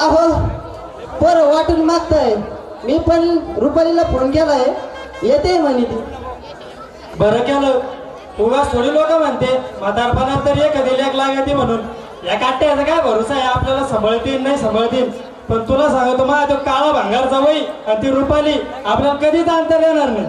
अहो बरं वाटून मागताय. मी पण रुपालीला फोन केलाय. येते म्हणे ती. बरं केलं. उगाच थोडी लोक म्हणते म्हातारपणात तर एक कधी लेख लागते म्हणून. या काट्याचा काय भरोसा आहे? आपल्याला सांभाळतील नाही सांभाळतील. पण तुला सांगतो मा तो काळा भांगारचा वय आणि ती रुपाली आपल्याला कधीच आणता येणार नाही.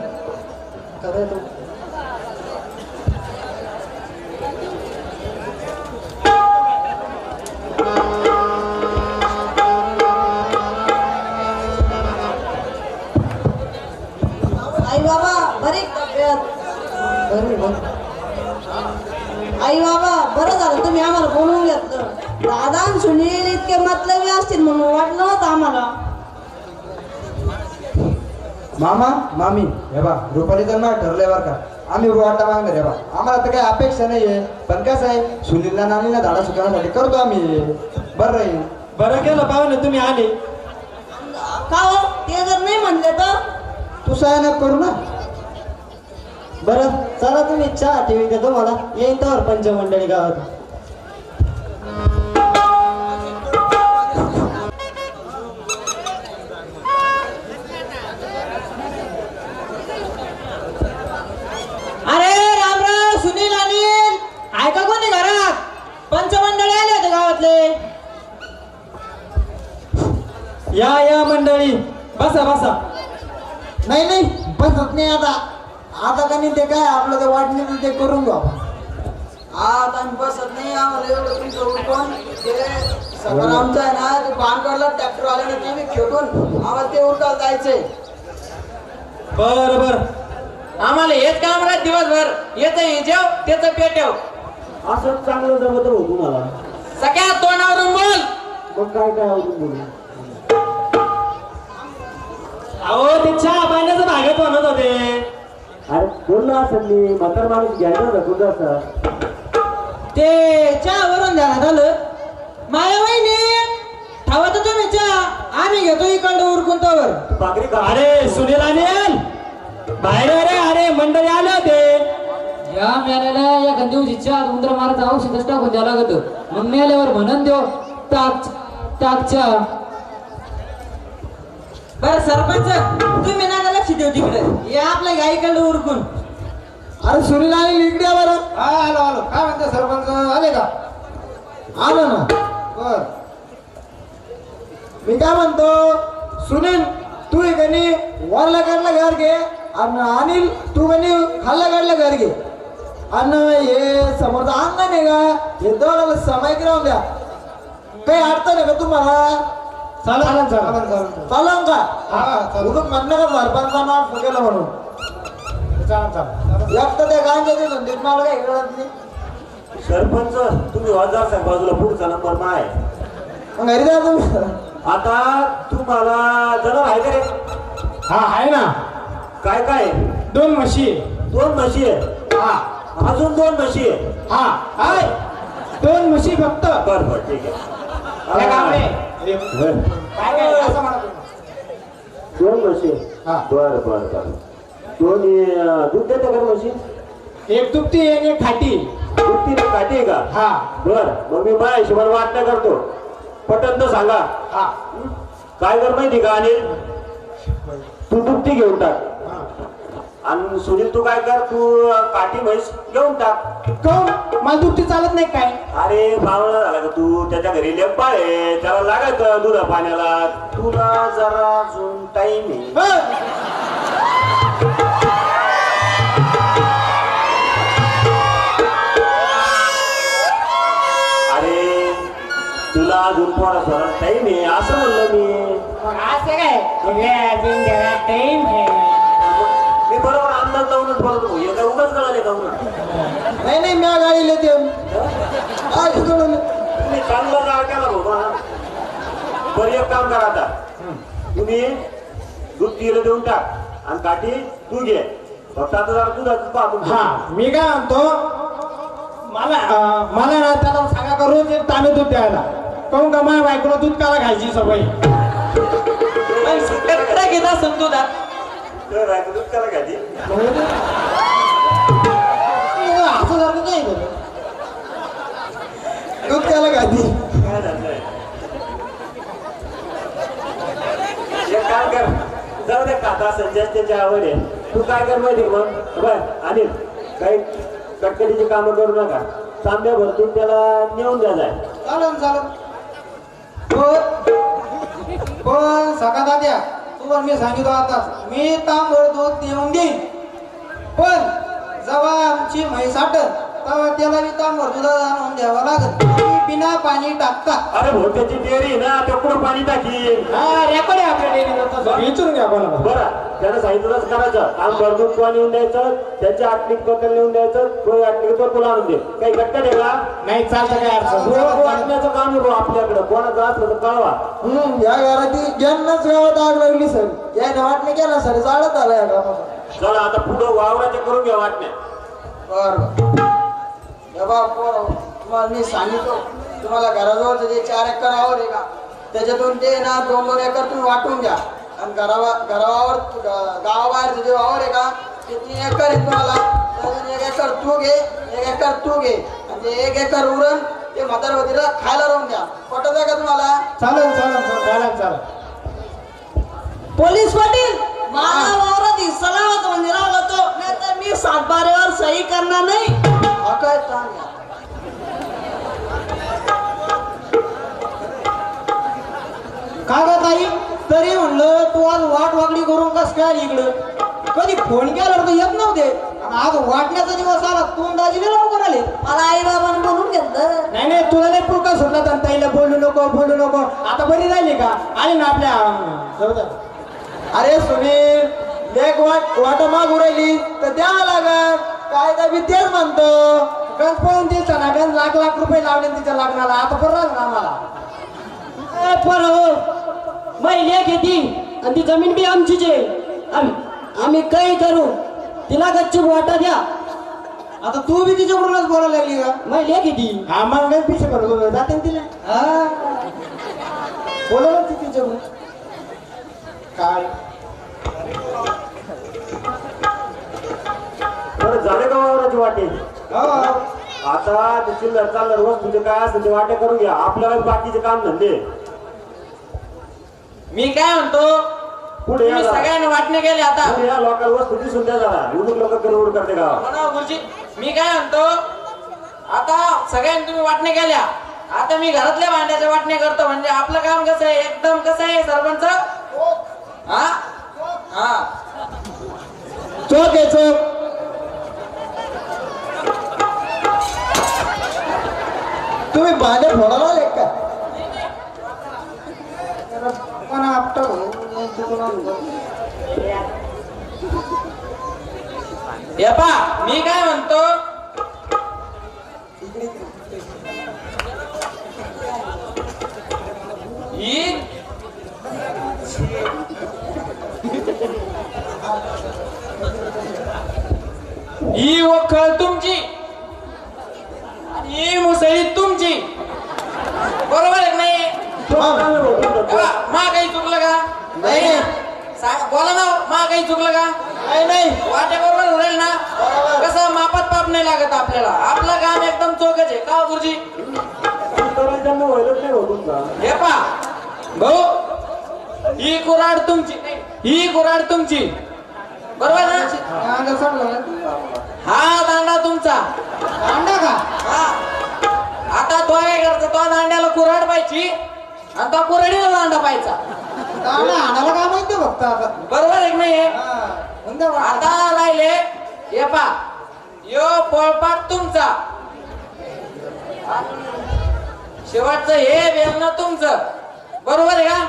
बरी तब्येत. बरं बरं. आई बाबा बरं झालं तुम्ही आम्हाला बोलवून घेतलं. दादा सुनील इतके मतलबी असतील म्हणून वाटलं होतं आम्हाला. मामा मामी हे बा रुपालीचं नाव ठरलंय बरं का. आम्ही वाटा मागणार हे बा. आम्हाला तर काही अपेक्षा नाहीये. पण कसं आहे सुनीलला नानीला धाडा शिकवण्यासाठी करतो आम्ही. बरं राहील. बरं केलं पाहुणे तुम्ही आले. का हो? ते जर नाही म्हणले तर? तू सहाय्य करू ना. बरं चला तुम्ही चहा ठेवी देतो मला येईन तर पंचमंडळी गावात. अरे सुनील घरात? पंचमंडळी आले गावातले. या या मंडळी. बसा बसा. नाही नाही बसत नाही आता. आता का नाही ते काय आपलं ते वाटणी ते करून घेऊ आपण आता आम्ही बसत नाही आम्हाला एवढं तुमचं उरकून ते सगळं आमचं आहे ना ते बांधकडला ट्रॅक्टर आल्याने ते मी खेटून आम्हाला ते उरकायला जायचंय. बर बर. आम्हाला हेच काम राहत दिवसभर. येतं हे जेव त्याचं पेटेव असंच चांगलं जमत हो तुम्हाला. सगळ्या तोंडावरून बोल. मग काय काय बोलू? अहो ते चहा पाण्याचं भागत म्हणत होते. अरे बोललो असं मी म्हातार माणूस घ्यायला ना तुझं असं? ते चहा वरून ध्यानात आलं. माया वहिनी ठावा तर तुम्ही चहा. आम्ही घेतो इकडं उरकून तवर. अरे सुनील अनिल बाहेर अरे अरे मंडळी आले होते. या मेल्याला या गंजीवजीच्या उंदर मारायचं औषधच टाकून द्यावं लागत. मग मेल्यावर म्हणून देव टाक टाकच्या बरं सरपंच तुम्ही ना लक्ष देऊ तिकडे. या आपल्या गाईकडे उरकून. अरे सुनील आणि इकडे बरं. हा आलो आलो. काय म्हणते सरपंच आले का? आलो ना. बर. मी काय म्हणतो सुनील तू हे वरला काढला घर घे आणि अनिल तू कनी खाल्ला काढला घर घे. आणि हे समोरचं अंगण आहे का? हे दोघाला समायक राहून द्या. काही अडचण आहे का तुम्हाला? चला चालन का? उगत म्हणणं का सरपंचा नाव गेलं म्हणून. एक तर त्या गांजाचे धंदीत मला काही कळत नाही सरपंच तुम्ही हजार सांग बाजूला पुढचा नंबर माय. मग घरी जा तुम्ही आता तुम्हाला जनावर आहे का रे? हा आहे ना. काय काय? दोन म्हशी. दोन म्हशी आहे? हा. अजून दोन म्हशी आहे? हा. आहे दोन म्हशी फक्त. बर बर ठीक. आहे. काय काय असं म्हणा तुम्ही. दोन म्हशी. हा. बर बर बर. दोन अं, दूध देते का म्हशी? एक दुपटी आणि एक खाटी दूध ती काठी आहे का? हा. बर. मग मी माझ्या हिशोबाने वाटणं करतो. पटन तर सांगा. हा. काय कर माहिती का अनिल? तू दुपटी घेऊन टाक. आणि सुनील तू काय कर? तू काठी म्हैस घेऊन टाक. काऊन? मला दुपटी चालत नाही काय? अरे भावना झाला का तू? त्याच्या घरी लेंपाळ आहे. त्याला लागत दूध पाण्याला. तुला जरा अजून टाइम आहे. हं. अरे तुला अजून सोरा टाइम आहे असं म्हणलं मी. मग असं काय? तुझ्या अजून जरा टाइम आहे मी बरोबर अंदाज लावूनच बोलतो हे काय उगाच कळाले का उगा? नाही नाही म्या गाडी काय कळलं तुम्ही चांगला जाळ केला बाबा बरं एक काम करा आता. तुम्ही दूध तिला देऊन टाक आणि काठी तू घे. फक्त आता जरा दुधाचं पाहतो हा मी काय म्हणतो मला मला ना त्याला सांगा का रोज एक तांबे दूध द्यायला. काऊन का माझ्या बायकोला दूध काला खायची सवय? घेत आहे, दूध त्याला घ्यायची असं सारखं काय करू दूध त्याला गादी काय झालंय खाता संजय त्याची आवड आहे. तू काय कर माहिती मग? बाय अनिल काही कटकटीची कामं करू नका. तांब्या भरतून त्याला नेऊन द्या जाय. चालन चालन. हो. हो, पण पण सका दाद्या तुला मी सांगितलं आताच. मी तांबळ दूध देऊन देईन. पण जेव्हा आमची म्हैस आटत तेव्हा त्याला मी तांबळ दूध आणून द्यावं लागत बिना पाणी टाकतात अरे भाऊ त्याची डेअरी ना ते कुठं पाणी टाकी रेकॉर्ड आहे आपल्या डेअरीचा विचारून घ्या कोणाला. बरं. त्यानं सांगितलंच करायचं. काम भरपूर तुला नेऊन द्यायचं? त्याची आटणीकबद्दल नेऊन द्यायचं? तो आटणीक तो तुला आणून दे. काही आहे का नाही चालतं काय अडचण? तो वाटण्याचं काम भाऊ आपल्याकडं. कोणाचं असलं तर कळवा. हम्म या घरात ज्यांनाच गावात आग लागली सर. याने वाटणे केला सर जाळत आला या गावात चला आता पुढं वावराचे करून घ्या वाटण्या. बर. तुम्हाला मी सांगितलं. तुम्हाला घराजवळचं जे चार एकर आवर आहे का त्याच्यातून ते ना दोन दोन एकर तुम्ही वाटून घ्या. आणि घरावा घरावर गावाबाहेरचं जे वावर आहे का ते तीन एकर आहे तुम्हाला. एक एकर तू घे एक एकर तू घे आणि ते एक एकर उरण ते म्हातारवतीला खायला राहून द्या. पटत आहे का तुम्हाला? चालेल चालेल चालेल चालेल. पोलीस पाटील! माझा वावरात हिस्सा लावत म्हणजे लावतो नाही तर मी सातबाऱ्यावर सही करणार नाही. काय ताण आहे? का ताई? तरी म्हणलं तू आज वाट वागडी करून कस काय इकडं कधी फोन केला तर येत नव्हते. आज वाटण्याचा दिवस आला तू दाजीने लवकर आले मला आई बाबांनी बोलून घेतलं. नाही नाही तुला नाही पुरका सुटला तर ताईला बोलू नको बोलू नको. आता बरी राहिली का? आली ना आपल्या. अरे सुनील लेख वाट वाट मागू राहिली तर द्यावं लागत काय काय मी तेच म्हणतो. गंज पळून दिलता ना गंज लाख लाख रुपये राहिले तिच्या लग्नाला. आता राहिलं ना आम्हाला. ए, पण हो महिला घेती आणि ती जमीन बी आमचीच आहे. आम- आम्ही काही करू. तिला गच्ची वाटा द्या. आता तू बी तिच्याकडूनच बोलायला लागली का? महिला घेती. हा मग गंज पिशे भरतो जाते तिला. हा. बोलवलं ती तिच्याकडून. काय? बरं झाले का वावराची वाटे? हो. आता ते चिल्लर चाललर वस्तूचे काय असेल ते वाटे करून घ्या. आपल्याला बाकीचे काम धंदे. मी काय म्हणतो? पुढे या तुम्ही जरा. सगळ्यांनी वाटणे केले आता. पुढे या लोकांना वस्तू दिसून द्या जरा. एवढी लोक गडबड करते का म्हणा गुरुजी मी काय म्हणतो? आता सगळ्यांनी तुम्ही वाटणे केल्या. आता मी घरातल्या भांड्याच्या वाटणे करतो. म्हणजे आपलं काम कसं आहे? एकदम कसं आहे सरपंच? हा? हा. चोक आहे चोक. तुम्ही भांडे फोडायला आले का? पण आपटा हे पा मी काय म्हणतो ही ही वखळ तुमची. आणि ही मुसळी तुमची. बरोबर आहे का नाही? मा काही चुकलं का? नाही. सांग बोला ना मा काही चुकलं का? नाही नाही. वाटे बरोबर होईल ना कसं मापात पाप नाही लागत आपल्याला. आपलं काम एकदम चोखच आहे. का हो, गुरुजी? नाही हो तुमचा हे पा भाऊ ही कुराड तुमची. नाही, ही कुराड तुमची. बरोबर ना? हा दांडा तुमचा. अंडा का? हा. आता तो काय करायचा तो दांड्याला कुराड पाहिजे आणि तो कुराडीला दांडा पाहिजा दाणा आणायला काय माहिती फक्त आता? बरोबर आहे की नाही? आता राहिले हे पा यो पोळपाट तुमचा. शेवटचं हे वेलणं तुमचं. बरोबर आहे का?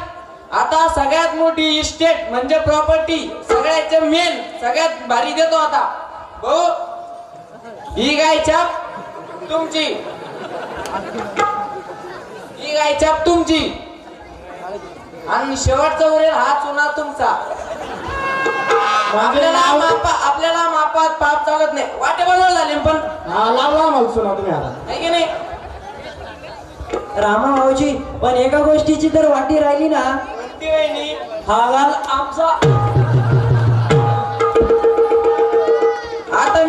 आता सगळ्यात मोठी इस्टेट म्हणजे प्रॉपर्टी सगळ्याचे मेन सगळ्यात भारी देतो आता. भाऊ ही गाय छाप तुमची. ही गाय छाप तुमची. आणि शेवटचा उरेल हा चुना तुमचा. आपल्याला मापा आपल्याला मापात पाप चालत नाही. वाटे बरोबर झाले पण. हा लाव लाव मला सुना तुम्ही आता. आहे की नाही? रामा भाऊजी पण एका गोष्टीची तर वाटी राहिली ना. कोणती वहिनी हा गाल आमचा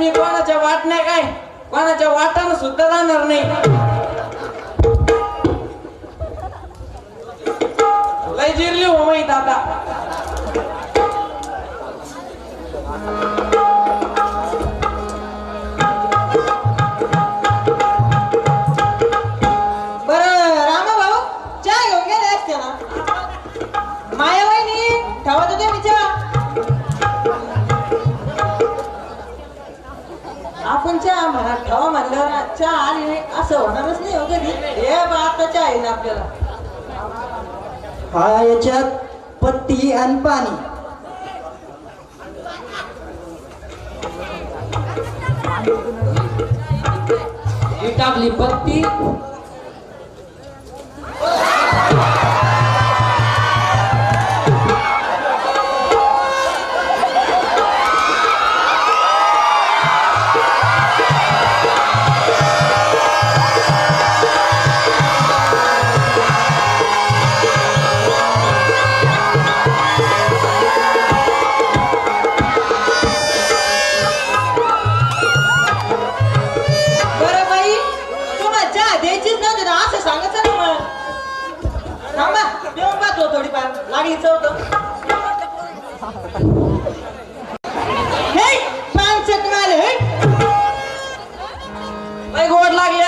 मी कोणाच्या वाटण्या काय? कोणाच्या वाटानं सुद्धा जाणार नाही. लय जिरली हो माहीत आता चहा म्हणा ठेवा म्हणल्यावर ना चहा आली नाही असं होणारच नाही हो कधी. हे बा आता चहा आहे ना आपल्याला. हा याच्यात पत्ती आणि पाणी. ही टाकली पत्ती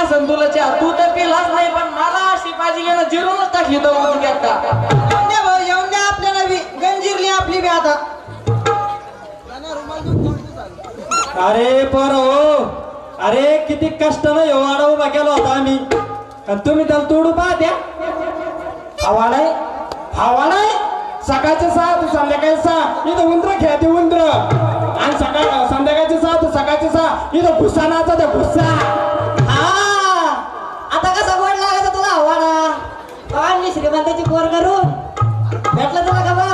असं तुला चहा तू तर पिलाच नाही पण मला अशी पाहिजे घेणं जिरूनच टाकली तो उद्यात येऊन द्या भाऊ येऊन द्या आपल्याला बी. गंजीरली आपली बी आता. अरे पर हो. अरे किती कष्टानं येऊ हो, वाडा उभा केला होता आम्ही. आणि तुम्ही त्याला तोडू पाहत्या. आवाडाय आवाडाय सकाळचे सहा तू संध्याकाळी सहा. इथं उंदर खेळते उंदर. आणि सकाळ संध्याकाळचे सहा तू सकाळचे सहा. इथं भुसा नाचा त्या भुसा हा आता कसा गोड लागायचा तुला हवाडा आणली श्रीमंताची पोर करून भेटलं तुला का बघ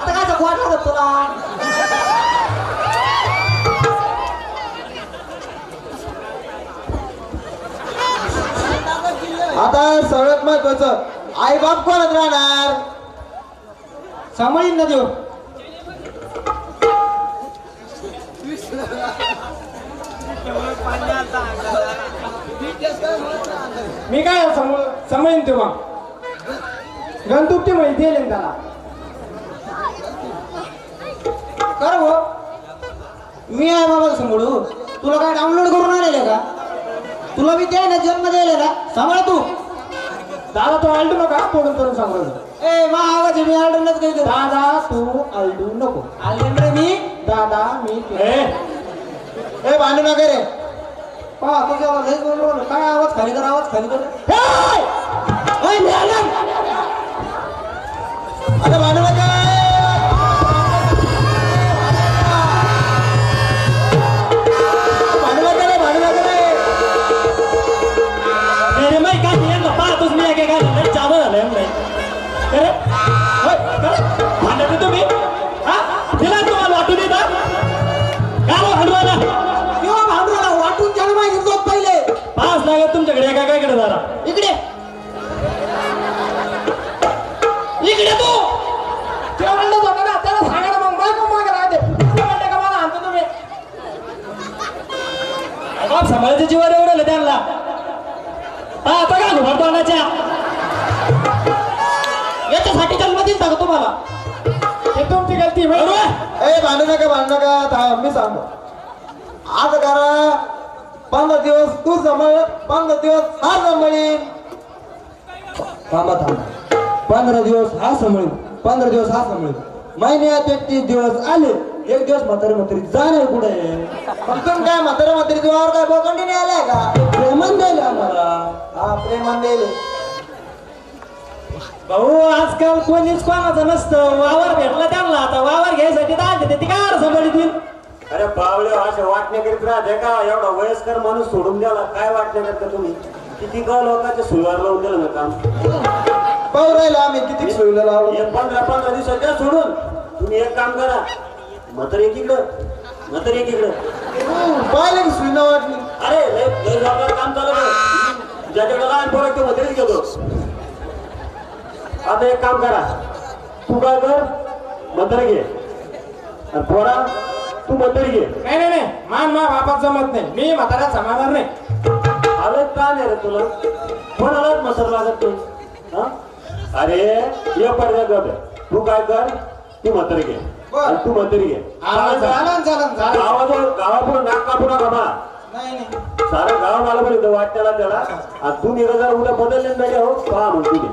आता कसा गोड लागत तुला? आता सगळ्यात महत्वाचं आई बाप कोणात राहणार? सांभाळीन ना देऊ. मी काय सांभाळ सांभाळीन तेव्हा. आहे ना त्याला कर हो. मी आहे बाबा सांभाळू. तुला काय डाउनलोड करून आणले का? तुला बी ते ना जन्म का सांभाळ तू. दादा तो आलटू नका तोडून तोडून सांभाळ. ए मा आवाज मी आडूनच काही दादा तू आलटू नको. आले रे मी? दादा मी ए. भांडू नका रे. पहा तुझ्या लय बोललो काय आवाज? खाली कर आवाज खाली कर. इकडे तू तेव्हा म्हणलं होतं ना त्याला सांगा ना मग बायको मागे राहते म्हणलं का मला आणतो तुम्ही? बाप सांभाळायचं जीवावर एवढं त्यांना. हा आता का घुमर तोंडाच्या? याच्यासाठी जन्म दिल का तुम्हाला? हे तुमची गलती बरोबर? ए भांडू नका भांडू नका. थांब मी सांगतो. आज करा पंधरा दिवस तू सांभाळ पंधरा दिवस हा सांभाळीन थांबा थांबा. पंधरा दिवस हा सांभाळीन पंधरा दिवस हा सांभाळीन महिन्यात एकतीस दिवस आले एक दिवस म्हातारी म्हातारी जाणार कुठे? तुम्ही काय म्हातारी म्हातारी जीवावर काय बोकंडी नाही आलाय का? प्रेमान द्यायला आम्हाला. हा प्रेमान द्यायला भाऊ आजकाल कोणीच कोणाचं नसतं. वावर भेटला त्यांना आता. वावर घ्यायसाठी दाल देते ती. काय सांभाळीतील अरे बावळे असे वाटणे करीत राहते का? एवढा वयस्कर माणूस सोडून द्याला काय वाटणे करता तुम्ही? किती का लोकांच्या सुधार लावून दिलं ना काम? पाहू राहिलो आम्ही किती सोयीला लावलं हे पंधरा पंधरा दिवसात द्या सोडून. तुम्ही एक काम करा. म्हातारी एकीकडं म्हातारी एकीकडं पाहिलं की सुईना वाटली. अरे लय लय जोरदार काम चालू आहे. ज्याच्याकडे लहान पोरं ते म्हातारीच घेतो. आता एक काम करा. तू काय कर? म्हातारी घे. आणि पोरा तू म्हातारी घे. नाही नाही नाही. मान मा बापात जमत नाही. मी म्हाताऱ्यात समाधान नाही. आलं का नाही रे तुला? कोणालाच मसर लागत नाही. हा? अरे ये पडद्या गप. तू काय कर? तू म्हातारी घे. आणि तू म्हातारी घे. चालन गावाजवळ गावापुढं नाक कापू नका मा नाही नाही. सारं गाव मला पण इथं त्याला. आणि तू निघा जर उद्या बदलले नाही हो. पहा मग तुझे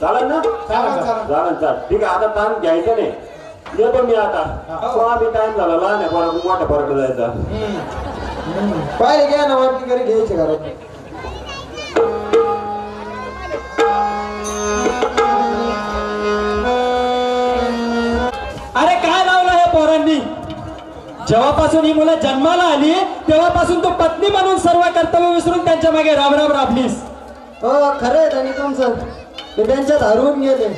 चालेल ना? चालेल, चालेल. चालेल चाल ठीक आहे आता ताण घ्यायचं नाही. येतो मी आता. पहा मी टाइम झाला. लहान आहे पोरा मोठ्या पोराकडे जायचा. पाहिले घ्या ना वाटली घरी घ्यायची घरात. जेव्हापासून ही मुलं जन्माला आली तेव्हापासून तू पत्नी म्हणून सर्व कर्तव्य विसरून त्यांच्या मागे राब राब राबलीस. हो खरं आहे त्यांनी तुमचं ते त्यांच्यात हरवून गेले.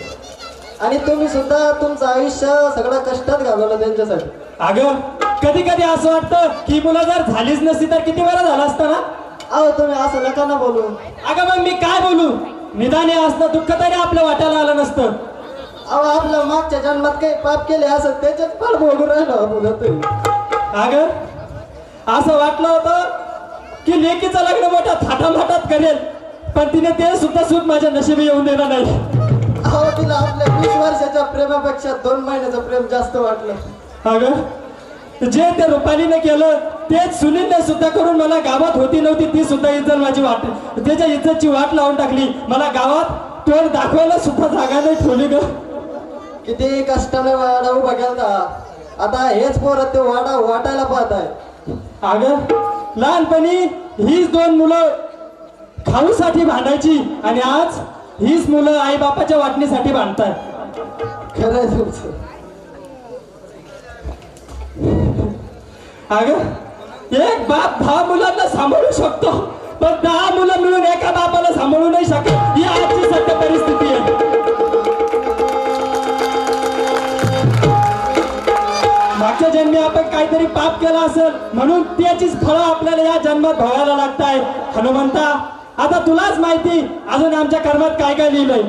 आणि तुम्ही सुद्धा तुमचं आयुष्य सगळं कष्टात घालवलं त्यांच्यासाठी. अगं कधी कधी असं वाटतं की मुलं जर झालीच नसती तर किती वेळा झाला असता ना? अहो तुम्ही असं नका ना बोलू. अगं मग मी काय बोलू? निदान हे असलं दुःख तरी आपल्या वाट्याला आलं नसतं. अहो आपल्या मागच्या जन्मात काही पाप केले असं त्याच्यात फार भोगून राहिलो तुम्ही अगं असं वाटलं होतं की लेकीचं लग्न मोठ्या थाटामाटात करेल पण तिने ते सुद्धा सुख माझ्या नशिबी येऊन देणार नाही. अहो तिला आपल्या वीस वर्षाच्या प्रेमापेक्षा दोन महिन्याचं प्रेम जास्त वाटलं. अगं जे ते रुपालीने केलं तेच सुनीलने सुद्धा करून मला गावात होती नव्हती ती सुद्धा इज्जत माझी वाट त्याच्या इज्जतची वाट लावून टाकली. मला गावात तोंड दाखवायला सुद्धा जागा नाही ठेवली ग. किती कष्टाने उभा केलता. आता हेच पोरं ते वाटा वाटायला पाहत आहे अगं लहानपणी हीच दोन मुलं खाऊसाठी भांडायची आणि आज हीच मुलं आई बापाच्या वाटणीसाठी भांडतात खरं आहे तुमचं. अगं एक बाप दहा मुलांना सांभाळू शकतो पण दहा मुलं मिळून एका बापाला सांभाळू नाही शकत ही आजची सत्य परिस्थिती आहे. मागच्या जन्मी आपण काहीतरी पाप केला असेल म्हणून त्याचीच फळं आपल्याला या जन्मात भोगायला लागताय हनुमंता आता तुलाच माहिती अजून आमच्या कर्मात काय काय लिहिलंय?